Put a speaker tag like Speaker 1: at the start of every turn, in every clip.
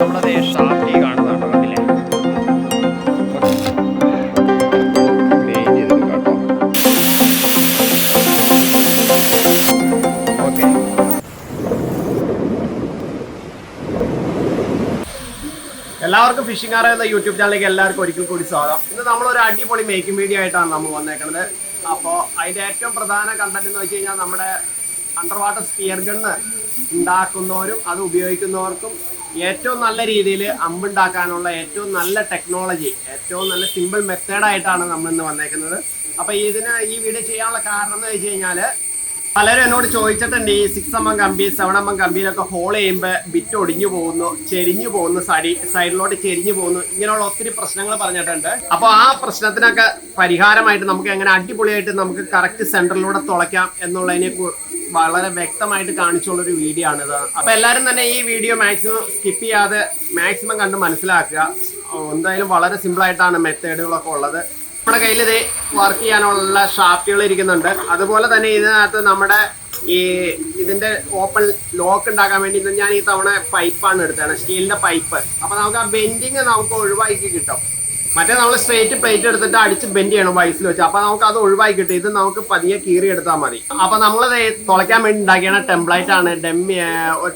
Speaker 1: നമ്മുടെ ഷാർട്ടി കാണുന്നതാണ്? കണ്ടില്ലേ. എല്ലാവർക്കും ഫിഷിംഗ് ആർ എന്ന യൂട്യൂബ് ചാനലിലേക്ക് എല്ലാവർക്കും ഒരിക്കൽ കൂടി സ്വാഗതം. ഇന്ന് നമ്മൾ ഒരു അടിപൊളി മേക്കിംഗ് വീഡിയോ ആയിട്ടാണ് നമ്മൾ വന്നേക്കുന്നത് അപ്പോൾ അതിന്റെ ഏറ്റവും പ്രധാന കണ്ടന്റ് എന്ന് വെച്ച് കഴിഞ്ഞാൽ നമ്മുടെ അണ്ടർ വാട്ടർ സ്പിയർ ഗണ്ണ് ഉണ്ടാക്കുന്നവരും അത് ഉപയോഗിക്കുന്നവർക്കും ഏറ്റവും നല്ല രീതിയിൽ അമ്പുണ്ടാക്കാനുള്ള ഏറ്റവും നല്ല ടെക്നോളജി ഏറ്റവും നല്ല സിമ്പിൾ മെത്തേഡായിട്ടാണ് നമ്മൾ ഇന്ന് വന്നേക്കുന്നത്. അപ്പോൾ ഇതിന് ഈ വീഡിയോ ചെയ്യാനുള്ള കാരണം എന്ന് വെച്ച് കഴിഞ്ഞാൽ പലരും എന്നോട് ചോദിച്ചിട്ടുണ്ട് ഈ സിക്സ് എം എം കമ്പി സെവൻ എം എം കമ്പിയിലൊക്കെ ഹോൾ ചെയ്യുമ്പോൾ ബിറ്റ് ഒടിഞ്ഞു പോകുന്നു ചെരിഞ്ഞു പോകുന്നു സൈഡി സൈഡിലോട്ട് ചെരിഞ്ഞു പോകുന്നു ഇങ്ങനെയുള്ള ഒത്തിരി പ്രശ്നങ്ങൾ പറഞ്ഞിട്ടുണ്ട്. അപ്പോൾ ആ പ്രശ്നത്തിനൊക്കെ പരിഹാരമായിട്ട് നമുക്ക് എങ്ങനെ അടിപൊളിയായിട്ട് നമുക്ക് കറക്റ്റ് സെന്ററിലൂടെ തുളയ്ക്കാം എന്നുള്ളതിനെ വളരെ വ്യക്തമായിട്ട് കാണിച്ചുള്ള ഒരു വീഡിയോ ആണിത് അപ്പൊ എല്ലാവരും തന്നെ ഈ വീഡിയോ മാക്സിമം സ്കിപ്പ് ചെയ്യാതെ മാക്സിമം കണ്ട് മനസ്സിലാക്കുക. എന്തായാലും വളരെ സിമ്പിൾ ആയിട്ടാണ് മെത്തേഡുകളൊക്കെ ഉള്ളത്. നമ്മുടെ കയ്യിൽ ഇത് വർക്ക് ചെയ്യാനുള്ള ഷാഫ്റ്റുകൾ ഇരിക്കുന്നുണ്ട്. അതുപോലെ തന്നെ ഇതിനകത്ത് നമ്മുടെ ഈ ഇതിന്റെ ഓപ്പൺ ലോക്ക് ഉണ്ടാക്കാൻ വേണ്ടി ഞാൻ ഈ തവണ പൈപ്പാണ് എടുത്തത്. സ്റ്റീലിന്റെ പൈപ്പ് അപ്പൊ നമുക്ക് ആ ബെൻഡിങ് നമുക്ക് ഒഴിവാക്കി കിട്ടും. മറ്റേ നമ്മൾ സ്ട്രേറ്റ് പ്ലേറ്റ് എടുത്തിട്ട് അടിച്ച് ബെൻഡ് ചെയ്യണം വയസ്സിൽ വെച്ച്. അപ്പൊ നമുക്ക് അത് ഒഴിവാക്കി കിട്ടും. ഇത് നമുക്ക് പതിയെ കീറി എടുത്താൽ മതി. അപ്പൊ നമ്മൾ തുളയ്ക്കാൻ വേണ്ടി ഉണ്ടാക്കിയാണ് ടെംപ്ലേറ്റ് ആണ്. ഡെമ്മി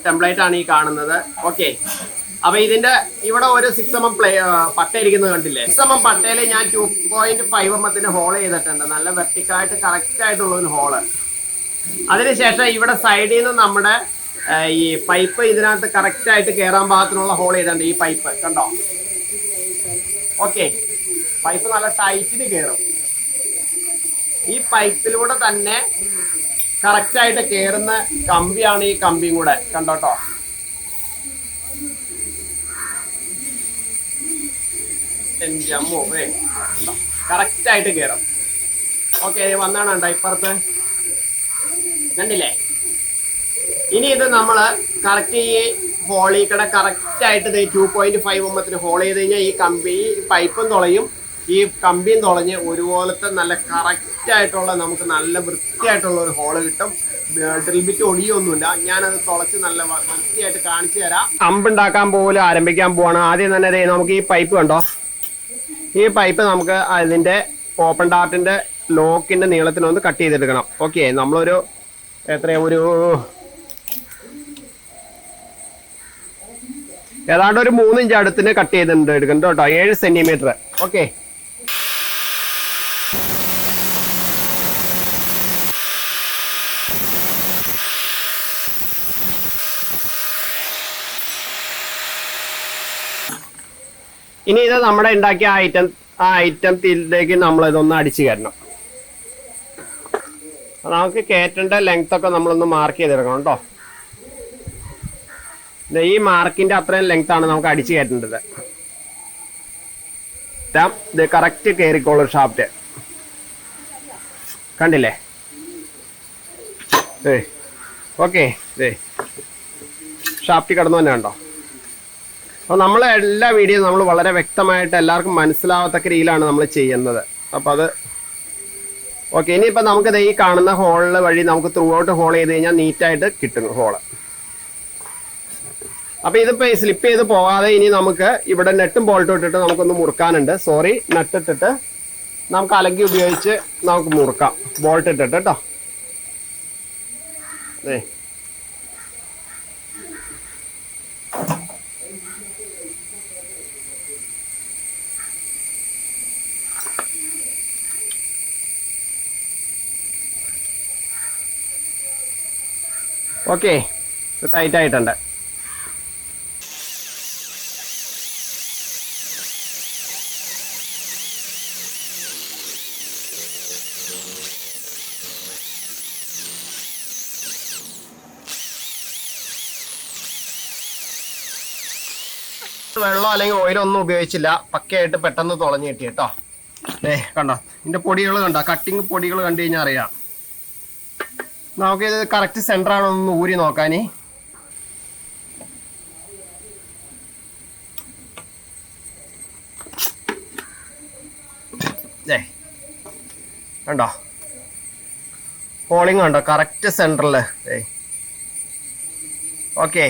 Speaker 1: ടെംപ്ലേറ്റ് ആണ് ഈ കാണുന്നത്. ഓക്കെ അപ്പൊ ഇതിന്റെ ഇവിടെ ഒരു സിക്സ് എം എം പ്ലേ പട്ട ഇരിക്കുന്നത് കണ്ടില്ലേ? സിക്സ് എം എം പട്ടയിൽ ഞാൻ ടു പോയിന്റ് ഫൈവ് എം എത്തിന് ഹോൾ ചെയ്തിട്ടുണ്ട്. നല്ല വെർട്ടിക്കായിട്ട് കറക്റ്റ് ആയിട്ടുള്ള ഒരു ഹോൾ അതിനുശേഷം ഇവിടെ സൈഡിൽ നിന്ന് നമ്മുടെ ഈ പൈപ്പ് ഇതിനകത്ത് കറക്റ്റ് ആയിട്ട് കയറാൻ പാകത്തിനുള്ള ഹോൾ ചെയ്തിട്ടുണ്ട് ഈ പൈപ്പ് കണ്ടോ? ഓക്കെ പൈപ്പ് നല്ല ടൈറ്റിന് കയറും ഈ പൈപ്പിലൂടെ തന്നെ കറക്റ്റ് ആയിട്ട് കയറുന്ന കമ്പിയാണ് ഈ കമ്പിയും കൂടെ. കണ്ടോട്ടോ ഏ കറക്റ്റ് ആയിട്ട് കയറും ഓക്കെ വന്നാണ് ഉണ്ടോ ഇപ്പുറത്ത്? കണ്ടില്ലേ? ഇനി ഇത് നമ്മൾ കറക്റ്റ് ഈ ഹോളിൽ കട കറക്റ്റ് ആയിട്ട് ടു പോയിന്റ് ഫൈവ് എമ്മത്തിന് ഹോൾ ചെയ്ത് കഴിഞ്ഞാൽ ഈ കമ്പി ഈ പൈപ്പും തുളയും. ഈ കമ്പിയും തുളഞ്ഞ് ഒരുപോലത്തെ നല്ല കറക്റ്റ് ആയിട്ടുള്ള നമുക്ക് നല്ല വൃത്തിയായിട്ടുള്ള ഒരു ഹോൾ കിട്ടും. ഡ്രിൽ ബിറ്റ് ഒടിയൊന്നുമില്ല. ഞാനത് തുളച്ച് നല്ല വൃത്തിയായിട്ട് കാണിച്ചു തരാം. അമ്പുണ്ടാക്കാൻ പോലും ആരംഭിക്കാൻ പോവാണ്. ആദ്യം തന്നെ നമുക്ക് ഈ പൈപ്പ് കണ്ടോ? ഈ പൈപ്പ് നമുക്ക് അതിന്റെ ഓപ്പൺ ഡാർട്ടിന്റെ ലോക്കിന്റെ നീളത്തിനൊന്ന് കട്ട് ചെയ്തെടുക്കണം. ഓക്കെ നമ്മളൊരു എത്രയാ? ഒരു ഏതാണ്ട് ഒരു മൂന്നിഞ്ച് അടുത്തിന് കട്ട് ചെയ്തിട്ടുണ്ട് എടുക്കുന്നുണ്ട് കേട്ടോ. ഏഴ് സെന്റിമീറ്റർ ഓക്കെ ഇനി ഇത് നമ്മുടെ ഉണ്ടാക്കിയ ഐറ്റം ആ ഐറ്റം തീരിലേക്ക് നമ്മൾ ഇതൊന്ന് അടിച്ചു കയറണം. നമുക്ക് കയറ്റേണ്ട ലെങ്ത് ഒക്കെ നമ്മളൊന്ന് മാർക്ക് ചെയ്തെടുക്കണം കേട്ടോ. ഈ മാർക്കിന്റെ അത്രയും ലെങ്ത് ആണ് നമുക്ക് അടിച്ചു കയറ്റേണ്ടത്. ഇത് കറക്റ്റ് കയറിക്കോളും ഷാഫ്റ്റ് കണ്ടില്ലേ? ഏ ഓക്കെ ഏ ഷാഫ്റ്റ് കിടന്നു തന്നെ ഉണ്ടോ അപ്പോൾ നമ്മൾ എല്ലാ വീഡിയോ നമ്മൾ വളരെ വ്യക്തമായിട്ട് എല്ലാവർക്കും മനസ്സിലാവത്തക്ക രീതിയിലാണ് നമ്മൾ ചെയ്യുന്നത്. അപ്പോൾ അത് ഓക്കെ ഇനിയിപ്പോൾ നമുക്ക് ദേ ഈ കാണുന്ന ഹോളിൽ വഴി നമുക്ക് ത്രൂ ഔട്ട് ഹോൾ ചെയ്ത് കഴിഞ്ഞാൽ നീറ്റായിട്ട് കിട്ടും ഹോൾ അപ്പൊ ഇതിപ്പോ സ്ലിപ്പ് ചെയ്ത് പോവാതെ ഇനി നമുക്ക് ഇവിടെ നെട്ടും ബോൾട്ടും ഇട്ടിട്ട് നമുക്കൊന്ന് മുറുക്കാനുണ്ട്. സോറി നെട്ട് ഇട്ടിട്ട് നമുക്ക് അലങ്കി ഉപയോഗിച്ച് നമുക്ക് മുറുക്കാം. ബോൾട്ട് ഇട്ടിട്ട് കേട്ടോ ഓക്കേ ഓക്കെ ടൈറ്റ് ആയിട്ടുണ്ട്. വെള്ളം അല്ലെങ്കിൽ ഓയിലൊന്നും ഉപയോഗിച്ചില്ല. പക്കയായിട്ട് പെട്ടെന്ന് തുളഞ്ഞു കിട്ടി കേട്ടോ. ഏ കണ്ടോ? ഇതിന്റെ പൊടികൾ കണ്ടോ? കട്ടിങ് പൊടികൾ കണ്ടു കഴിഞ്ഞാൽ അറിയാം. നമുക്കിത് കറക്റ്റ് സെന്റർ ആണോ ഒന്ന് ഊരി നോക്കാനേ. ഏ കണ്ടോ? ഹോളിങ് കണ്ടോ? കറക്റ്റ് സെന്ററിൽ ഏ ഓക്കെ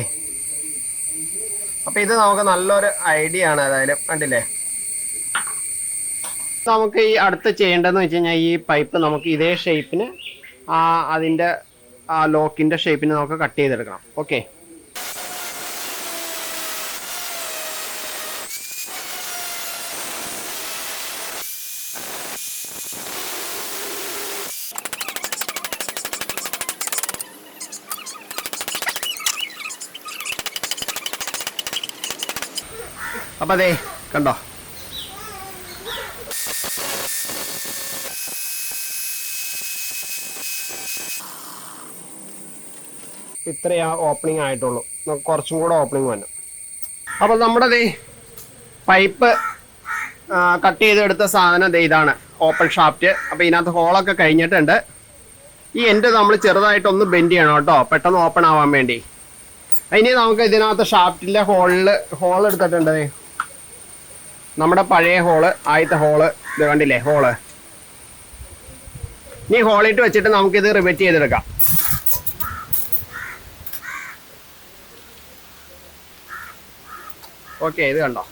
Speaker 1: അപ്പൊ ഇത് നമുക്ക് നല്ലൊരു ഐഡിയ ആണ് ഏതായാലും. കണ്ടില്ലേ? നമുക്ക് ഈ അടുത്ത് ചെയ്യേണ്ടതെന്ന് വെച്ച് കഴിഞ്ഞാൽ ഈ പൈപ്പ് നമുക്ക് ഇതേ ഷേപ്പിന് ആ അതിന്റെ ആ ലോക്കിന്റെ ഷേപ്പിന് നമുക്ക് കട്ട് ചെയ്തെടുക്കണം. ഓക്കെ അപ്പൊ അതെ കണ്ടോ? ഇത്രയാ ഓപ്പണിംഗ് ആയിട്ടുള്ളൂ. നമുക്ക് കുറച്ചും കൂടെ ഓപ്പണിംഗ് വന്നു. അപ്പോൾ നമ്മുടെ ദേ പൈപ്പ് കട്ട് ചെയ്തെടുത്ത സാധനം ദേ ഇതാണ്. ഓപ്പൺ ഷാഫ്റ്റ് അപ്പോൾ ഇതിനകത്ത് ഹോളൊക്കെ കഴിഞ്ഞിട്ടുണ്ട്. ഈ എന്റെ നമ്മൾ ചെറുതായിട്ടൊന്ന് ബെൻഡ് ചെയ്യണം കേട്ടോ. പെട്ടെന്ന് ഓപ്പൺ ആവാൻ വേണ്ടി. ഇനി നമുക്ക് ഇതിനകത്ത് ഷാഫ്റ്റിന്റെ ഹോളിൽ ഹോൾ എടുത്തിട്ടുണ്ട്. നമ്മുടെ പഴയ ഹോൾ ആദ്യത്തെ ഹോൾ ഇത് കണ്ടില്ലേ? ഹോൾ ഇനി ഹോളിട്ട് വെച്ചിട്ട് നമുക്കിത് റിവെറ്റ് ചെയ്തെടുക്കാം. ഓക്കെ ഇത് കണ്ടോ?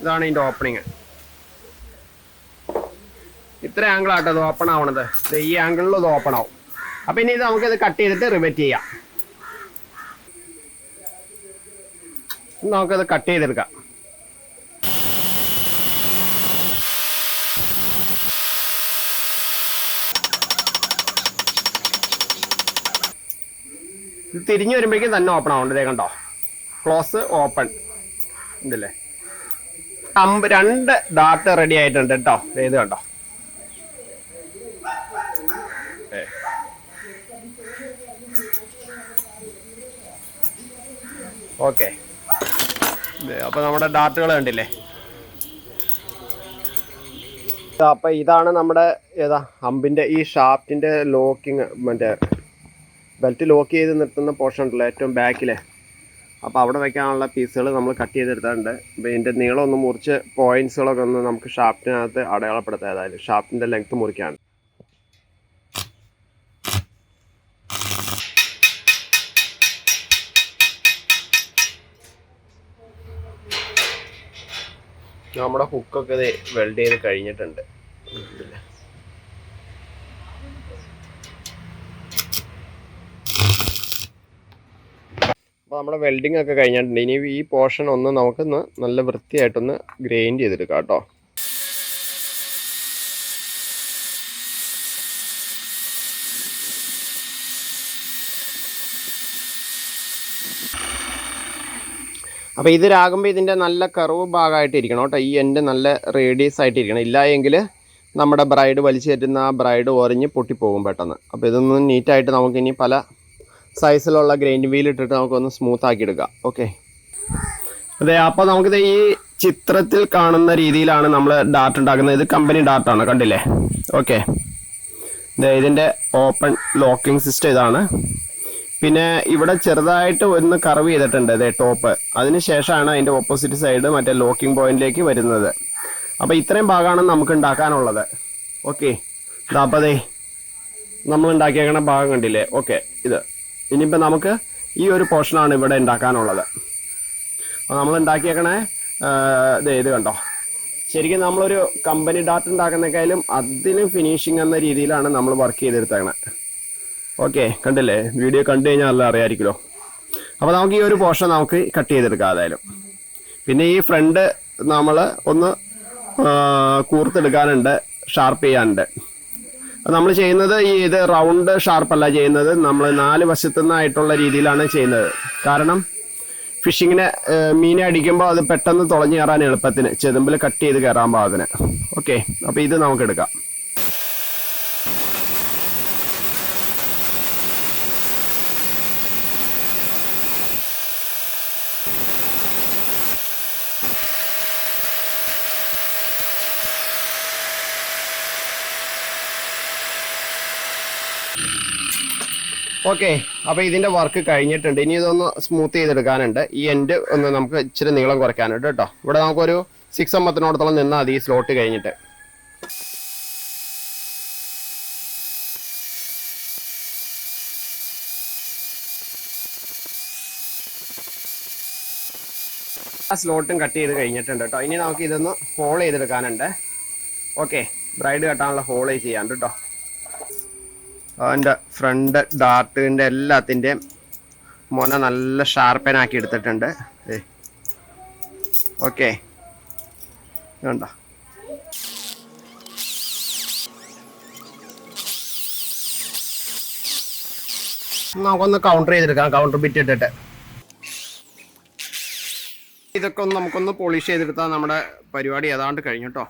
Speaker 1: ഇതാണ് ഇതിന്റെ ഓപ്പണിങ് ഇത്ര ആംഗിൾ ആട്ടോ ഇത് ഓപ്പൺ ആവണത്. ഈ ആംഗിളിൽ ഇത് ഓപ്പൺ ആവും. അപ്പം ഇനി ഇത് നമുക്കിത് കട്ട് ചെയ്തിട്ട് റിബറ്റ് ചെയ്യാം. നമുക്കത് കട്ട് ചെയ്തെടുക്കാം ഇത് തിരിഞ്ഞു വരുമ്പോഴേക്കും തന്നെ ഓപ്പൺ ആവുന്നുണ്ട് കണ്ടോ? ക്ലോസ് ഓപ്പൺ ഇതല്ലേ? അമ്പ് രണ്ട് ഡാർട്ട് റെഡി ആയിട്ടുണ്ട് കേട്ടോ. ഇത് കണ്ടോ. ഓക്കെ ദേ, അപ്പൊ നമ്മുടെ ഡാർട്ടുകൾ കണ്ടില്ലേ? അപ്പൊ ഇതാണ് നമ്മുടെ ഏതാ? അമ്പിന്റെ ഈ ഷാഫ്റ്റിന്റെ ലോക്കിങ് മറ്റേ ബെൽറ്റ് ലോക്ക് ചെയ്ത് നിർത്തുന്ന പോർഷൻ ഉണ്ടല്ലോ ഏറ്റവും ബാക്കിലെ അപ്പോൾ അവിടെ വയ്ക്കാനുള്ള പീസുകൾ നമ്മൾ കട്ട് ചെയ്തെടുത്തിട്ടുണ്ട്. ഇതിന്റെ നീളം ഒന്ന് മുറിച്ച് പോയിന്റ്സുകളൊക്കെ ഒന്ന് നമുക്ക് ഷാഫ്റ്റിനകത്ത് അടയാളപ്പെടുത്താം. ഏതായാലും ഷാഫ്റ്റിന്റെ ലെങ്ത്ത് മുറിക്കാണ്. നമ്മുടെ ഹുക്കൊക്കെ ഇത് വെൽഡ് ചെയ്ത് കഴിഞ്ഞിട്ടുണ്ട്. അപ്പോൾ നമ്മുടെ വെൽഡിംഗ് ഒക്കെ കഴിഞ്ഞിട്ടുണ്ട്. ഇനി ഈ പോർഷൻ ഒന്ന് നമുക്കൊന്ന് നല്ല വൃത്തിയായിട്ടൊന്ന് ഗ്രൈൻഡ് ചെയ്തെടുക്കാം കേട്ടോ. അപ്പോൾ ഇതിലാകുമ്പോൾ ഇതിന്റെ നല്ല കർവ് ഭാഗമായിട്ട് ഇരിക്കണം കേട്ടോ. ഈ എൻഡ് നല്ല റേഡിയസ് ആയിട്ട് ഇരിക്കണം. ഇല്ല എങ്കിൽ നമ്മുടെ ബ്രൈഡ് വലിച്ചു ആ ബ്രൈഡ് ഒരഞ്ഞ് പൊട്ടിപ്പോകും പെട്ടെന്ന്. അപ്പോൾ ഇതൊന്നും നീറ്റായിട്ട് നമുക്കിനി പല സൈസിലുള്ള ഗ്രൈൻഡ് വീൽ ഇട്ടിട്ട് നമുക്കൊന്ന് സ്മൂത്ത് ആക്കി എടുക്കാം ഓക്കെ അതെ അപ്പോൾ നമുക്കിത് ഈ ചിത്രത്തിൽ കാണുന്ന രീതിയിലാണ് നമ്മൾ ഡാർട്ട് ഉണ്ടാക്കുന്നത്. ഇത് കമ്പനി ഡാർട്ടാണ് കണ്ടില്ലേ? ഓക്കെ ഇതിന്റെ ഓപ്പൺ ലോക്കിംഗ് സിസ്റ്റം ഇതാണ്. പിന്നെ ഇവിടെ ചെറുതായിട്ട് ഒന്ന് കറവ് ചെയ്തിട്ടുണ്ട് ഇതേ ടോപ്പ് അതിന് ശേഷമാണ് അതിന്റെ ഓപ്പോസിറ്റ് സൈഡ് മറ്റേ ലോക്കിംഗ് പോയിന്റിലേക്ക് വരുന്നത്. അപ്പോൾ ഇത്രയും ഭാഗമാണ് നമുക്ക് ഉണ്ടാക്കാനുള്ളത്. ഓക്കെ ഇതാപ്പതേ നമ്മൾ ഉണ്ടാക്കിയേക്കണ ഭാഗം കണ്ടില്ലേ? ഓക്കെ ഇത്. ഇനിയിപ്പോൾ നമുക്ക് ഈ ഒരു പോർഷനാണ് ഇവിടെ ഉണ്ടാക്കാനുള്ളത്. അപ്പോൾ നമ്മൾ ഉണ്ടാക്കിയേക്കണേ ഇത് ഇത് കണ്ടോ. ശരിക്കും നമ്മളൊരു കമ്പനി ഡാറ്റ ഉണ്ടാക്കുന്നേക്കാളും അതിന് ഫിനിഷിങ് എന്ന രീതിയിലാണ് നമ്മൾ വർക്ക് ചെയ്തെടുത്തേക്കണേ. ഓക്കെ കണ്ടില്ലേ? വീഡിയോ കണ്ടു കഴിഞ്ഞാൽ നല്ല അറിയാമായിരിക്കുമല്ലോ അപ്പോൾ നമുക്ക് ഈ ഒരു പോർഷൻ നമുക്ക് കട്ട് ചെയ്തെടുക്കാം ഏതായാലും. പിന്നെ ഈ ഫ്രണ്ട് നമ്മൾ ഒന്ന് കൂർത്തെടുക്കാനുണ്ട് ഷാർപ്പ് ചെയ്യാനുണ്ട്. നമ്മൾ ചെയ്യുന്നത് ഈ ഇത് റൗണ്ട് ഷാർപ്പല്ല ചെയ്യുന്നത്. നമ്മൾ നാല് വശത്തു നിന്നായിട്ടുള്ള രീതിയിലാണ് ചെയ്യുന്നത്. കാരണം ഫിഷിങ്ങിനെ മീനെ അടിക്കുമ്പോൾ അത് പെട്ടെന്ന് തുളഞ്ഞു കയറാൻ എളുപ്പത്തിന്. ചെതുമ്പിൽ കട്ട് ചെയ്ത് കയറാൻ പാകത്തിന്. ഓക്കെ അപ്പോൾ ഇത് നമുക്ക് എടുക്കാം. ഓക്കെ അപ്പോൾ ഇതിന്റെ വർക്ക് കഴിഞ്ഞിട്ടുണ്ട്. ഇനി ഇതൊന്ന് സ്മൂത്ത് ചെയ്തെടുക്കാനുണ്ട്. ഈ എൻഡ് ഒന്ന് നമുക്ക് ഇച്ചിരി നീളം കുറയ്ക്കാനുണ്ട് കേട്ടോ. ഇവിടെ നമുക്കൊരു സിക്സ് അമ്പത്തിനോടത്തോളം നിന്നാൽ മതി ഈ സ്ലോട്ട് കഴിഞ്ഞിട്ട്. ആ സ്ലോട്ടും കട്ട് ചെയ്ത് കഴിഞ്ഞിട്ടുണ്ട് കേട്ടോ. ഇനി നമുക്ക് ഇതൊന്ന് ഹോൾ ചെയ്തെടുക്കാനുണ്ട്. ഓക്കെ ബ്രൈഡ് കെട്ടാനുള്ള ഹോൾ ചെയ്യാനുണ്ട് കേട്ടോ. അതിന്റെ ഫ്രണ്ട് ഡാർട്ടിന്റെ എല്ലാത്തിന്റെയും മോന നല്ല ഷാർപ്പനാക്കി എടുത്തിട്ടുണ്ട്. ഏ ഓക്കെ വേണ്ട നമുക്കൊന്ന് കൗണ്ടർ ചെയ്തെടുക്കാം. കൗണ്ടർ ബിറ്റ് ഇട്ടിട്ട്. ഇതൊക്കെ ഒന്ന് നമുക്കൊന്ന് പോളിഷ് ചെയ്തെടുത്താൽ നമ്മുടെ പരിപാടി ഏതാണ്ട് കഴിഞ്ഞു കേട്ടോ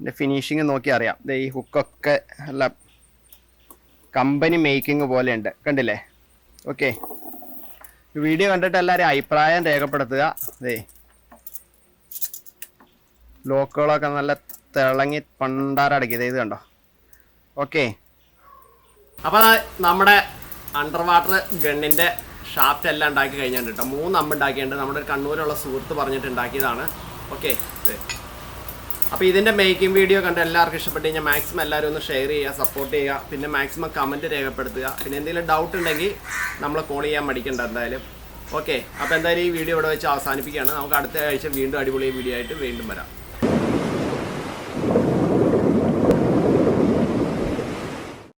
Speaker 1: ഇതിന്റെ ഫിനിഷിങ് നോക്കി അറിയാം. ഈ ഹുക്കൊക്കെ നല്ല കമ്പനി മേക്കിംഗ് പോലെയുണ്ട്. കണ്ടില്ലേ? ഓക്കെ വീഡിയോ കണ്ടിട്ട് എല്ലാവരും അഭിപ്രായം രേഖപ്പെടുത്തുക. ദേ. ലോക്കുകളൊക്കെ നല്ല തിളങ്ങി പണ്ടാരടക്കിയത് ഇത് കണ്ടോ? ഓക്കെ അപ്പോൾ നമ്മുടെ അണ്ടർ വാട്ടർ ഗണ്ണിന്റെ ഷാഫ്റ്റ് എല്ലാം ഉണ്ടാക്കി കഴിഞ്ഞിട്ടുണ്ട് കേട്ടോ മൂന്ന് അമ്മ ഉണ്ടാക്കിയിട്ടുണ്ട്. നമ്മുടെ കണ്ണൂരുള്ള സുഹൃത്ത് പറഞ്ഞിട്ട് ഉണ്ടാക്കിയതാണ്. ഓക്കെ അപ്പോൾ ഇതിന്റെ മേക്കിംഗ് വീഡിയോ കണ്ട് എല്ലാവർക്കും ഇഷ്ടപ്പെട്ട് കഴിഞ്ഞാൽ മാക്സിമം എല്ലാവരും ഒന്ന് ഷെയർ ചെയ്യുക സപ്പോർട്ട് ചെയ്യുക പിന്നെ മാക്സിമം കമന്റ് രേഖപ്പെടുത്തുക. പിന്നെ എന്തെങ്കിലും ഡൗട്ട് ഉണ്ടെങ്കിൽ നമ്മളെ കോൾ ചെയ്യാൻ മടിക്കണ്ട എന്തായാലും. ഓക്കെ അപ്പോൾ എന്തായാലും ഈ വീഡിയോ ഇവിടെ വെച്ച് അവസാനിപ്പിക്കുകയാണ്. നമുക്ക് അടുത്ത ആഴ്ച വീണ്ടും അടിപൊളി വീഡിയോ ആയിട്ട് വീണ്ടും വരാം.